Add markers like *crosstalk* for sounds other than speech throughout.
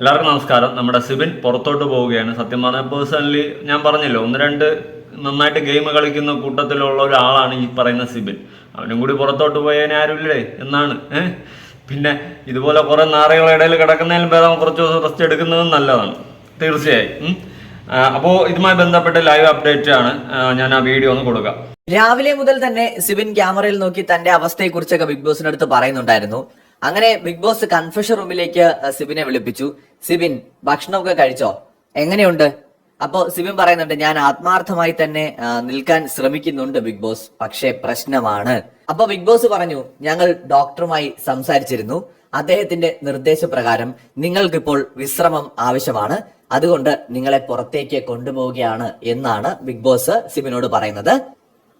എല്ലാവർക്കും നമസ്കാരം. നമ്മുടെ സിബിൻ പുറത്തോട്ട് പോവുകയാണ്. സത്യം പറഞ്ഞാൽ പേഴ്സണലി ഞാൻ പറഞ്ഞല്ലോ ഒന്ന് രണ്ട് നന്നായിട്ട് ഗെയിം കളിക്കുന്ന കൂട്ടത്തിലുള്ള ഒരാളാണ് ഈ പറയുന്ന സിബിൻ. അവനും കൂടി പുറത്തോട്ട് പോയതിനെ ആരുമില്ലേ? എന്നാണ്. പിന്നെ ഇതുപോലെ കുറെ നാറികളുടെ ഇടയിൽ കിടക്കുന്നതിലും ഭേദം കുറച്ച് ദിവസം റെസ്റ്റ് എടുക്കുന്നതും നല്ലതാണ്. തീർച്ചയായും. അപ്പോ അപ്പോൾ ഇതുമായി ബന്ധപ്പെട്ട് ലൈവ് അപ്ഡേറ്റ് ആണ്. ഞാൻ ആ വീഡിയോ ഒന്ന് കൊടുക്കാം. രാവിലെ മുതൽ തന്നെ സിബിൻ ക്യാമറയിൽ നോക്കി തന്റെ അവസ്ഥയെക്കുറിച്ചൊക്കെ ബിഗ് ബോസിനടുത്ത് പറയുന്നുണ്ടായിരുന്നു. അങ്ങനെ ബിഗ് ബോസ് കൺഫ്യൂഷൻ റൂമിലേക്ക് സിബിനെ വിളിപ്പിച്ചു. സിബിൻ ഭക്ഷണമൊക്കെ കഴിച്ചോ? എങ്ങനെയുണ്ട്? അപ്പോ സിബിൻ പറയുന്നുണ്ട് ഞാൻ ആത്മാർത്ഥമായി തന്നെ നിൽക്കാൻ ശ്രമിക്കുന്നുണ്ട് ബിഗ് ബോസ് പക്ഷേ പ്രശ്നമാണ്. അപ്പൊ ബിഗ് ബോസ് പറഞ്ഞു ഞങ്ങൾ ഡോക്ടറുമായി സംസാരിച്ചിരുന്നു. അദ്ദേഹത്തിന്റെ നിർദ്ദേശപ്രകാരം നിങ്ങൾക്കിപ്പോൾ വിശ്രമം ആവശ്യമാണ്. അതുകൊണ്ട് നിങ്ങളെ പുറത്തേക്ക് കൊണ്ടുപോവുകയാണ് എന്നാണ് ബിഗ് ബോസ് സിബിനോട് പറയുന്നത്.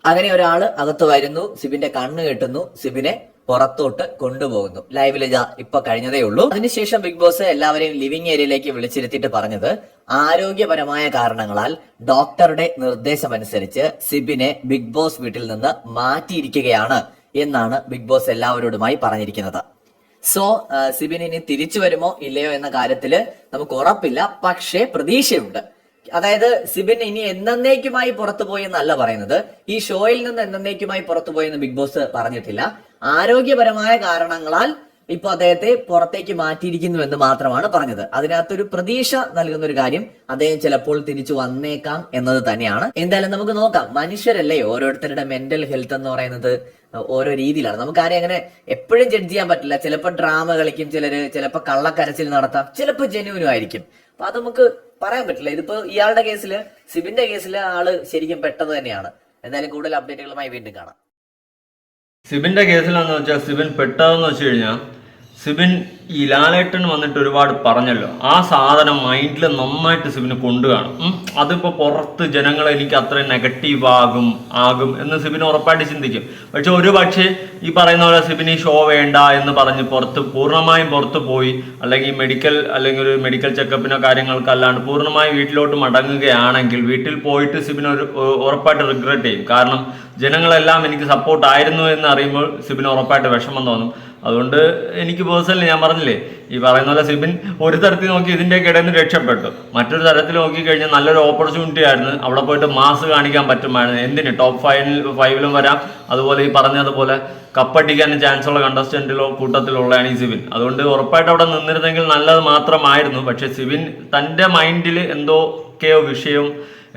അങ്ങനെ ഒരാൾ അകത്ത് വരുന്നു സിബിന്റെ കണ്ണ് കെട്ടുന്നു സിബിനെ പുറത്തോട്ട് കൊണ്ടുപോകുന്നു. ലൈവിൽ ഇതാ ഇപ്പൊ കഴിഞ്ഞതേ ഉള്ളൂ. അതിനുശേഷം ബിഗ് ബോസ് എല്ലാവരെയും ലിവിംഗ് ഏരിയയിലേക്ക് വിളിച്ചിരുത്തിയിട്ട് പറഞ്ഞത് ആരോഗ്യപരമായ കാരണങ്ങളാൽ ഡോക്ടറുടെ നിർദ്ദേശമനുസരിച്ച് സിബിനെ ബിഗ് ബോസ് വീട്ടിൽ നിന്ന് മാറ്റിയിരിക്കുകയാണ് എന്നാണ് ബിഗ് ബോസ് എല്ലാവരോടുമായി പറഞ്ഞിരിക്കുന്നത്. സോ സിബിൻ ഇനി തിരിച്ചു വരുമോ ഇല്ലയോ എന്ന കാര്യത്തിൽ നമുക്ക് ഉറപ്പില്ല. പക്ഷേ പ്രതീക്ഷയുണ്ട്. അതായത് സിബിൻ ഇനി എന്നേക്കുമായി പുറത്തു പോയി എന്നല്ല പറയുന്നത്. ഈ ഷോയിൽ നിന്ന് എന്നേക്കുമായി പുറത്തു എന്ന് ബിഗ് ബോസ് പറഞ്ഞിട്ടില്ല. ആരോഗ്യപരമായ കാരണങ്ങളാൽ ഇപ്പൊ അദ്ദേഹത്തെ പുറത്തേക്ക് മാറ്റിയിരിക്കുന്നു എന്ന് മാത്രമാണ് പറഞ്ഞത്. അതിനകത്തൊരു പ്രതീക്ഷ നൽകുന്ന ഒരു കാര്യം അദ്ദേഹം ചിലപ്പോൾ തിരിച്ചു വന്നേക്കാം എന്നത് തന്നെയാണ്. എന്തായാലും നമുക്ക് നോക്കാം. മനുഷ്യരല്ലേ ഓരോരുത്തരുടെ മെന്റൽ ഹെൽത്ത് എന്ന് പറയുന്നത്? ഓരോ രീതിയിലാണ്. നമുക്ക് ആരെയും അങ്ങനെ എപ്പോഴും ജഡ്ജ് ചെയ്യാൻ പറ്റില്ല. ചിലപ്പോൾ ഡ്രാമ കളിക്കും ചിലര് ചിലപ്പോൾ കള്ളക്കരച്ചിൽ നടത്താം. ചിലപ്പോൾ ജെന്യൂനും ആയിരിക്കും. അപ്പൊ അത് നമുക്ക് പറയാൻ പറ്റില്ല. ഇതിപ്പോ ഇയാളുടെ കേസിൽ സിബിന്റെ കേസിൽ ആൾ ശരിക്കും പെട്ടെന്ന് തന്നെയാണ്. എന്തായാലും കൂടുതൽ അപ്ഡേറ്റുകളുമായി വീണ്ടും കാണാം. സിബിന്റെ കേസിലാന്ന് വെച്ചാൽ സിബിൻ പെട്ടതെന്ന് വെച്ച് കഴിഞ്ഞാൽ സിബിൻ ഈ ലാലേട്ടൻ വന്നിട്ട് ഒരുപാട് പറഞ്ഞല്ലോ. ആ സാധനം മൈൻഡിൽ നന്നായിട്ട് സിബിന് കൊണ്ടുകാണും. കാണും അതിപ്പോ പുറത്ത് ജനങ്ങൾ എനിക്ക് അത്രയും നെഗറ്റീവ് ആകും ആകും എന്ന് സിബിന് ഉറപ്പായിട്ട് ചിന്തിക്കും. പക്ഷെ ഒരു പക്ഷേ ഈ പറയുന്ന പോലെ സിബിന് ഷോ വേണ്ട എന്ന് പറഞ്ഞ് പുറത്ത് പൂർണമായും പുറത്ത് പോയി അല്ലെങ്കിൽ മെഡിക്കൽ അല്ലെങ്കിൽ ഒരു മെഡിക്കൽ ചെക്കപ്പിനോ കാര്യങ്ങൾക്കല്ലാണ്ട് പൂർണമായും വീട്ടിലോട്ട് മടങ്ങുകയാണെങ്കിൽ വീട്ടിൽ പോയിട്ട് സിബിന് ഒരു ഉറപ്പായിട്ട് റിഗ്രറ്റ് ചെയ്യും. കാരണം ജനങ്ങളെല്ലാം എനിക്ക് സപ്പോർട്ട് ആയിരുന്നു എന്ന് അറിയുമ്പോൾ സിബിന് ഉറപ്പായിട്ട് വിഷമം തോന്നും. അതുകൊണ്ട് എനിക്ക് പേഴ്സണലി ഞാൻ പറഞ്ഞില്ലേ ഈ പറയുന്ന പോലെ സിബിൻ ഒരു തരത്തിൽ നോക്കി ഇതിന്റെ ഇടയിൽ നിന്ന് രക്ഷപ്പെട്ടു. മറ്റൊരു തരത്തിൽ നോക്കിക്കഴിഞ്ഞാൽ നല്ലൊരു ഓപ്പർച്യൂണിറ്റി ആയിരുന്നു. അവിടെ പോയിട്ട് മാസ് കാണിക്കാൻ പറ്റുമായിരുന്നു. എന്തിന്? ടോപ്പ് ഫൈവിൽ ഫൈവിലും വരാം. അതുപോലെ ഈ പറഞ്ഞതുപോലെ കപ്പടിക്കാൻ ചാൻസ് ഉള്ള കണ്ടസ്റ്റന്റിലോ കൂട്ടത്തിലുള്ളതാണ് ഈ സിബിൻ. അതുകൊണ്ട് ഉറപ്പായിട്ട് അവിടെ നിന്നിരുന്നെങ്കിൽ നല്ലത് മാത്രമായിരുന്നു. പക്ഷേ സിബിൻ തന്റെ മൈൻഡിൽ എന്തോക്കെയോ വിഷയം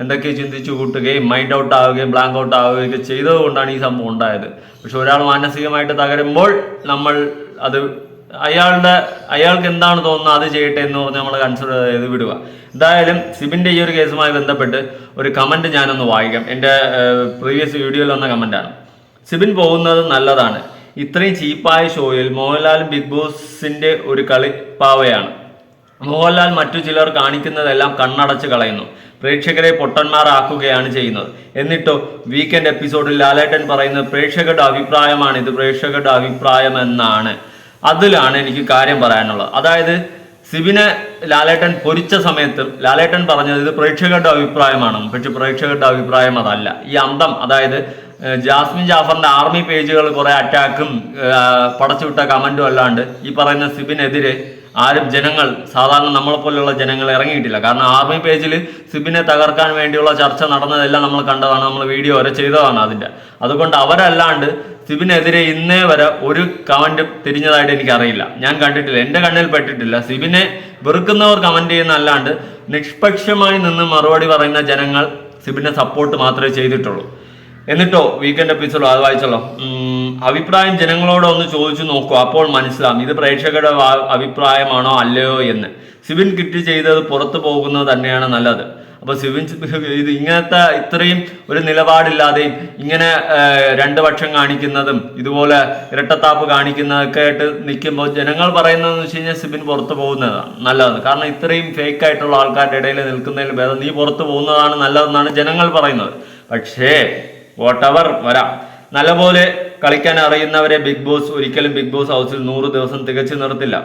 എന്തൊക്കെ ചിന്തിച്ചു കൂട്ടുകയും മൈൻഡ് ഔട്ട് ആവുകയും ബ്ലാങ്ക് ഔട്ട് ആവുകയും ഒക്കെ ചെയ്തത് കൊണ്ടാണ് ഈ സംഭവം ഉണ്ടായത്. പക്ഷെ ഒരാൾ മാനസികമായിട്ട് തകരുമ്പോൾ നമ്മൾ അത് അയാളുടെ അയാൾക്ക് എന്താണ് തോന്നുന്നത് അത് ചെയ്യട്ടെ എന്ന് പറഞ്ഞ് നമ്മൾ കൺസിഡർ ചെയ്ത് വിടുക. എന്തായാലും സിബിന്റെ ഈ ഒരു കേസുമായി ബന്ധപ്പെട്ട് ഒരു കമന്റ് ഞാനൊന്ന് വായിക്കാം. എന്റെ പ്രീവിയസ് വീഡിയോയിൽ വന്ന കമന്റാണ് സിബിൻ പോകുന്നത് നല്ലതാണ്. ഇത്രയും ചീപ്പായ ഷോയിൽ മോഹൻലാലും ബിഗ് ബോസിന്റെ ഒരു കളി പാവയാണ് മോഹൻലാൽ മറ്റു ചിലർ കാണിക്കുന്നതെല്ലാം കണ്ണടച്ച് കളയുന്നു. പ്രേക്ഷകരെ പൊട്ടന്മാരാക്കുകയാണ് ചെയ്യുന്നത്. എന്നിട്ടോ വീക്കെൻഡ് എപ്പിസോഡിൽ ലാലേട്ടൻ പറയുന്നത് പ്രേക്ഷകരുടെ അഭിപ്രായമാണ് ഇത്. പ്രേക്ഷകരുടെ അഭിപ്രായം എന്നാണ് അതിലാണ് എനിക്ക് കാര്യം പറയാനുള്ളത്. അതായത് സിബിനെ ലാലേട്ടൻ പൊരിച്ച സമയത്ത് ലാലേട്ടൻ പറഞ്ഞത് ഇത് പ്രേക്ഷകരുടെ അഭിപ്രായമാണ്. പക്ഷെ പ്രേക്ഷകരുടെ അഭിപ്രായം അതല്ല. ഈ അന്തം അതായത് ജാസ്മിൻ ജാഫറിന്റെ ആർമി പേജുകൾ കുറെ അറ്റാക്കും പടച്ചുവിട്ട കമന്റും അല്ലാണ്ട് ഈ പറയുന്ന സിബിനെതിരെ ആരും ജനങ്ങൾ സാധാരണ നമ്മളെ പോലെയുള്ള ജനങ്ങൾ ഇറങ്ങിയിട്ടില്ല. കാരണം ആർമി പേജിൽ സിബിനെ തകർക്കാൻ വേണ്ടിയുള്ള ചർച്ച നടന്നതെല്ലാം നമ്മൾ കണ്ടതാണ് നമ്മൾ വീഡിയോ വരെ ചെയ്തതാണ് അതിന്റെ അതുകൊണ്ട് അവരല്ലാണ്ട് സിബിനെതിരെ ഇന്നേ വരെ ഒരു കമന്റ് തിരിഞ്ഞതായിട്ട് എനിക്കറിയില്ല. ഞാൻ കണ്ടിട്ടില്ല എന്റെ കണ്ണിൽ പെട്ടിട്ടില്ല. സിബിനെ വെറുക്കുന്നവർ കമന്റ് ചെയ്യുന്ന അല്ലാണ്ട് നിഷ്പക്ഷമായി നിന്ന് മറുപടി പറയുന്ന ജനങ്ങൾ സിബിനെ സപ്പോർട്ട് മാത്രമേ ചെയ്തിട്ടുള്ളൂ. എന്നിട്ടോ വീക്കെൻഡ് എപ്പിസോഡ് അത് വായിച്ചല്ലോ. അഭിപ്രായം ജനങ്ങളോട് ഒന്ന് ചോദിച്ചു നോക്കൂ. അപ്പോൾ മനസ്സിലാവും. ഇത് പ്രേക്ഷകരുടെ അഭിപ്രായമാണോ അല്ലയോ എന്ന്. സിബിൻ കിറ്റ് ചെയ്തത് പുറത്തു പോകുന്നത് തന്നെയാണ് നല്ലത്. അപ്പൊ സിബിൻ *laughs* ഇത് ഇങ്ങനത്തെ ഇത്രയും ഒരു നിലപാടില്ലാതെയും ഇങ്ങനെ രണ്ട് പക്ഷം കാണിക്കുന്നതും ഇതുപോലെ ഇരട്ടത്താപ്പ് കാണിക്കുന്നതൊക്കെ ആയിട്ട് നിൽക്കുമ്പോൾ ജനങ്ങൾ പറയുന്നതെന്ന് വെച്ച് കഴിഞ്ഞാൽ സിബിൻ പുറത്തു പോകുന്നതാണ് നല്ലത് കാരണം ഇത്രയും ഫേക്ക് ആയിട്ടുള്ള ആൾക്കാരുടെ ഇടയിൽ നിൽക്കുന്നതിൽ ഭേദം നീ പുറത്തു പോകുന്നതാണ് നല്ലതെന്നാണ് ജനങ്ങൾ പറയുന്നത്. പക്ഷേ വോട്ടവർ വരാം. നല്ലപോലെ കളിക്കാൻ അറിയുന്നവരെ ബിഗ് ബോസ് ഒരിക്കലും ബിഗ് ബോസ് ഹൗസിൽ നൂറ് ദിവസം തികച്ചു നിർത്തില്ല.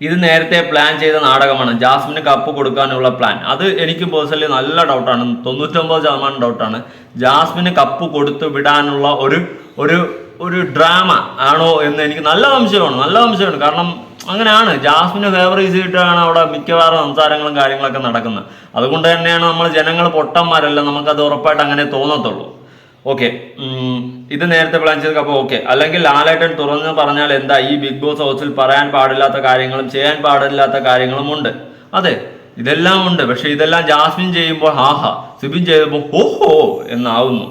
ഇത് നേരത്തെ പ്ലാൻ ചെയ്ത നാടകമാണ്. ജാസ്മിന് കപ്പ് കൊടുക്കാനുള്ള പ്ലാൻ അത് എനിക്ക് പേഴ്സണലി നല്ല ഡൗട്ടാണ് തൊണ്ണൂറ്റൊമ്പത് ശതമാനം ഡൗട്ടാണ് ജാസ്മിന് കപ്പ് കൊടുത്തു വിടാനുള്ള ഒരു ഒരു ഒരു ഡ്രാമ ആണോ എന്ന് എനിക്ക് നല്ല സംശയമാണ്. നല്ല സംശയമാണ്. കാരണം അങ്ങനെയാണ്. ജാസ്മിന് ഫേവർ ചെയ്തിട്ടാണ് അവിടെ മിക്കവാറും സംസാരങ്ങളും കാര്യങ്ങളൊക്കെ നടക്കുന്നത്. അതുകൊണ്ട് തന്നെയാണ് നമ്മൾ ജനങ്ങൾ പൊട്ടന്മാരല്ല. നമുക്കത് ഉറപ്പായിട്ട് അങ്ങനെ തോന്നത്തുള്ളൂ. ഓക്കെ ഇത് നേരത്തെ പ്ലാൻ ചെയ്ത അപ്പോൾ ഓക്കെ അല്ലെങ്കിൽ ലാലേട്ടൻ തുറന്ന് പറഞ്ഞാൽ എന്താ ഈ ബിഗ് ബോസ് ഹൗസിൽ പറയാൻ പാടില്ലാത്ത കാര്യങ്ങളും ചെയ്യാൻ പാടില്ലാത്ത കാര്യങ്ങളും ഉണ്ട്. അതെ ഇതെല്ലാം ഉണ്ട്. പക്ഷെ ഇതെല്ലാം ജാസ്മിൻ ചെയ്യുമ്പോൾ ഹാഹാ സിബിൻ ചെയ്യുമ്പോൾ ഹോ എന്നാവുന്നു.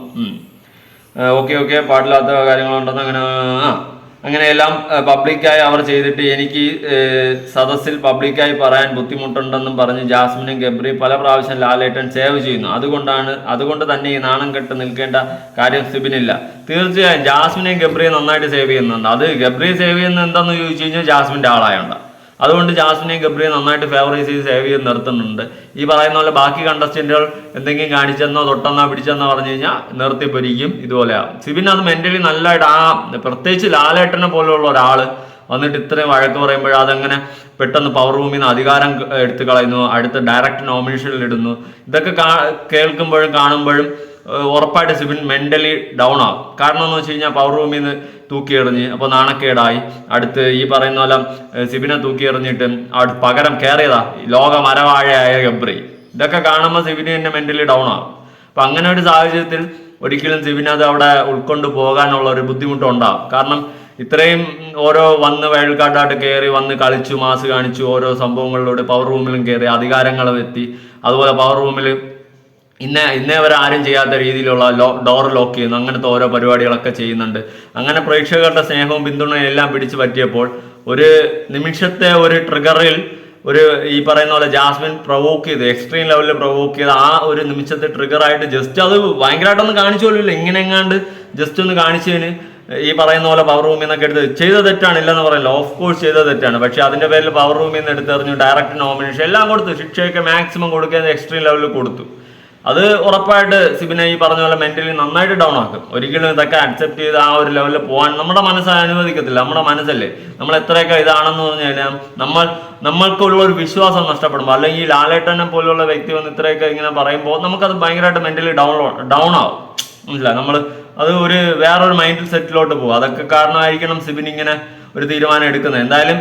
ഓക്കെ ഓക്കെ പാടില്ലാത്ത കാര്യങ്ങളുണ്ടെന്ന് അങ്ങനെ ആ. അങ്ങനെയെല്ലാം പബ്ലിക്കായി അവർ ചെയ്തിട്ട് എനിക്ക് സദസ്സിൽ പബ്ലിക്കായി പറയാൻ ബുദ്ധിമുട്ടുണ്ടെന്നും പറഞ്ഞ് ജാസ്മിനും ഗബ്രി പല പ്രാവശ്യം ലാലേട്ടൻ സേവ് ചെയ്യുന്നു. അതുകൊണ്ടാണ് അതുകൊണ്ട് തന്നെ ഈ നാണം കെട്ട് നിൽക്കേണ്ട കാര്യം സിബിനില്ല. തീർച്ചയായും ജാസ്മിനെയും ഗബ്രിയും നന്നായിട്ട് സേവ് ചെയ്യുന്നുണ്ട്. അത് ഗബ്രി സേവ് ചെയ്യുന്നത് എന്താണെന്ന് ചോദിച്ചു കഴിഞ്ഞാൽ ജാസ്മിന്റെ ആളായോണ്ട അതുകൊണ്ട് ജാസ്മിനെയും ഗബ്രിയെ നന്നായിട്ട് ഫേവറൈസ് ചെയ്ത് സേവ് ചെയ്ത് നിർത്തുന്നുണ്ട്. ഈ പറയുന്ന പോലെ ബാക്കി കണ്ടസ്റ്റന്റുകൾ എന്തെങ്കിലും കാണിച്ചെന്നോ തൊട്ടെന്നോ പിടിച്ചെന്നോ പറഞ്ഞു കഴിഞ്ഞാൽ നിർത്തി പൊരിക്കും. ഇതുപോലെയാവും സിബിൻ അത് മെന്റലി നല്ലതായിട്ട് ആ പ്രത്യേകിച്ച് ലാലേട്ടനെ പോലെയുള്ള ഒരാൾ വന്നിട്ട് ഇത്രയും വഴക്ക് പറയുമ്പോൾ അതങ്ങനെ പെട്ടെന്ന് പവർ റൂമിൽ നിന്ന് അധികാരം എടുത്തു കളയുന്നു. അടുത്ത ഡയറക്റ്റ് നോമിനേഷനിൽ ഇടുന്നു. ഇതൊക്കെ കേൾക്കുമ്പോഴും കാണുമ്പോഴും ഉറപ്പായിട്ട് സിബിൻ മെന്റലി ഡൗൺ ആകും. കാരണം എന്ന് വെച്ച് കഴിഞ്ഞാൽ പവർ റൂമിൽ നിന്ന് തൂക്കി എറിഞ്ഞ് അപ്പോൾ നാണക്കേടായി. അടുത്ത് ഈ പറയുന്ന പോലെ സിബിനെ തൂക്കി എറിഞ്ഞിട്ട് അവിടെ പകരം കയറിയതാ ലോക മരവാഴയായ ഗബ്രി. ഇതൊക്കെ കാണുമ്പോൾ സിബിന് തന്നെ മെന്റലി ഡൗൺ ആകും അപ്പൊ അങ്ങനെ ഒരു സാഹചര്യത്തിൽ ഒരിക്കലും സിബിന് അത് അവിടെ ഉൾക്കൊണ്ട് പോകാനുള്ള ഒരു ബുദ്ധിമുട്ടുണ്ടാകും കാരണം ഇത്രയും ഓരോ വന്ന് വയൽക്കാട്ടായിട്ട് കയറി വന്ന് കളിച്ചു മാസ് കാണിച്ചു ഓരോ സംഭവങ്ങളിലൂടെ പവർ റൂമിലും കയറി അധികാരങ്ങളും എത്തി. അതുപോലെ പവർ റൂമിൽ ഇന്ന ഇന്നേ വരെ ആരും ചെയ്യാത്ത രീതിയിലുള്ള ലോ ഡോർ ലോക്ക് ചെയ്യുന്നു. അങ്ങനത്തെ ഓരോ പരിപാടികളൊക്കെ ചെയ്യുന്നുണ്ട്. അങ്ങനെ പ്രേക്ഷകരുടെ സ്നേഹവും പിന്തുണയും എല്ലാം പിടിച്ചു പറ്റിയപ്പോൾ ഒരു നിമിഷത്തെ ഒരു ട്രിഗറിൽ ഒരു ഈ പറയുന്ന പോലെ ജാസ്മിൻ പ്രൊവോക്ക് ചെയ്ത്. എക്സ്ട്രീം ലെവലിൽ പ്രൊവോക്ക് ചെയ്ത് ആ ഒരു നിമിഷത്തെ ട്രിഗറായിട്ട് ജസ്റ്റ് അത് ഭയങ്കരമായിട്ടൊന്നും കാണിച്ചു പോലില്ല ഇങ്ങനെ എങ്ങാണ്ട് ജസ്റ്റ് ഒന്ന് കാണിച്ചതിന് ഈ പറയുന്ന പോലെ പവർ റൂമിൽ നിന്നൊക്കെ എടുത്ത് ചെയ്ത തെറ്റാണ് ഇല്ലെന്ന് പറയില്ല. ഓഫ് കോഴ്സ് ചെയ്ത തെറ്റാണ്. പക്ഷെ അതിന്റെ പേരിൽ പവർ റൂമിൽ നിന്ന് എടുത്തെറിഞ്ഞു ഡയറക്റ്റ് നോമിനേഷൻ എല്ലാം കൊടുത്തു. ശിക്ഷയൊക്കെ മാക്സിമം കൊടുക്കുന്നത് എക്സ്ട്രീം ലെവലിൽ കൊടുത്തു. അത് ഉറപ്പായിട്ട് സിബിനെ ഈ പറഞ്ഞ പോലെ മെന്റലി നന്നായിട്ട് ഡൗൺ ആക്കും. ഒരിക്കലും ഇതൊക്കെ അക്സെപ്റ്റ് ചെയ്ത് ആ ഒരു ലെവലിൽ പോകാൻ നമ്മുടെ മനസ്സ് അനുവദിക്കത്തില്ല. നമ്മുടെ മനസ്സല്ലേ? നമ്മൾ എത്രയൊക്കെ ഇതാണെന്ന് പറഞ്ഞു കഴിഞ്ഞാൽ നമ്മൾ നമ്മൾക്കുള്ള ഒരു വിശ്വാസം നഷ്ടപ്പെടുമ്പോൾ അല്ലെങ്കിൽ ലാലേട്ടനെ പോലുള്ള വ്യക്തി വന്ന് ഇത്രയൊക്കെ ഇങ്ങനെ പറയുമ്പോൾ നമുക്കത് ഭയങ്കരമായിട്ട് മെന്റലി ഡൗൺ ഡൗൺ ആവും. മനസ്സിലായി? നമ്മൾ അത് ഒരു വേറൊരു മൈൻഡ് സെറ്റിലോട്ട് പോകും. അതൊക്കെ കാരണമായിരിക്കണം സിബിൻ ഇങ്ങനെ ഒരു തീരുമാനം എടുക്കുന്നത്. എന്തായാലും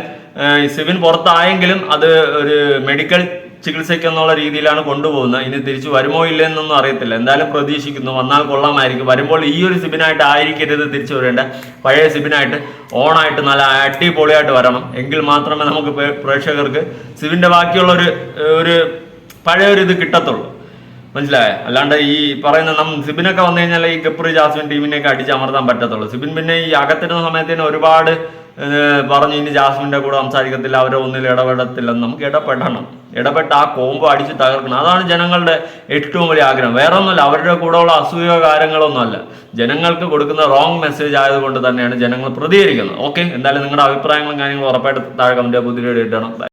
സിബിൻ പുറത്തായെങ്കിലും അത് ഒരു മെഡിക്കൽ ചികിത്സയ്ക്ക് എന്നുള്ള രീതിയിലാണ് കൊണ്ടുപോകുന്നത്. ഇനി തിരിച്ചു വരുമോ ഇല്ലെന്നൊന്നും അറിയത്തില്ല. എന്തായാലും പ്രതീക്ഷിക്കുന്നു. വന്നാൽ കൊള്ളാമായിരിക്കും. വരുമ്പോൾ ഈ ഒരു സിബിനായിട്ട് ആയിരിക്കരുത് തിരിച്ചു വരേണ്ട. പഴയ സിബിനായിട്ട് ഓണായിട്ട് നല്ല അടിപൊളിയായിട്ട് വരണം. എങ്കിൽ മാത്രമേ നമുക്ക് പ്രേക്ഷകർക്ക് സിബിന്റെ ബാക്കിയുള്ള ഒരു ഒരു പഴയ ഒരു ഇത് കിട്ടത്തുള്ളൂ. മനസ്സിലായ? അല്ലാണ്ട് ഈ പറയുന്ന നം സിബിനൊക്കെ വന്നു കഴിഞ്ഞാൽ ഈ ഗപ്രി ജാസ്മിൻ ടീമിനെയൊക്കെ അടിച്ചമർത്താൻ പറ്റത്തുള്ളൂ. സിബിൻ പിന്നെ ഈ അകത്തിരുന്ന സമയത്തിന് ഒരുപാട് പറഞ്ഞു ഇനി ജാസ്മിന്റെ കൂടെ സംസാരിക്കത്തില്ല അവരെ ഒന്നിൽ ഇടപെടത്തില്ലെന്ന് നമുക്ക് ഇടപെടണം. ഇടപെട്ട് ആ കോമ്പ് അടിച്ച് തകർക്കണം. അതാണ് ജനങ്ങളുടെ ഏറ്റവും വലിയ ആഗ്രഹം. വേറെ ഒന്നുമല്ല അവരുടെ കൂടെയുള്ള അസൂയ കാര്യങ്ങളൊന്നുമല്ല. ജനങ്ങൾക്ക് കൊടുക്കുന്ന റോങ് മെസ്സേജ് ആയതുകൊണ്ട് തന്നെയാണ് ജനങ്ങൾ പ്രതികരിക്കുന്നത്. ഓക്കെ എന്തായാലും നിങ്ങളുടെ അഭിപ്രായങ്ങളും കാര്യങ്ങളും ഉറപ്പായിട്ട് താഴെ കമന്റ് പുതിയ.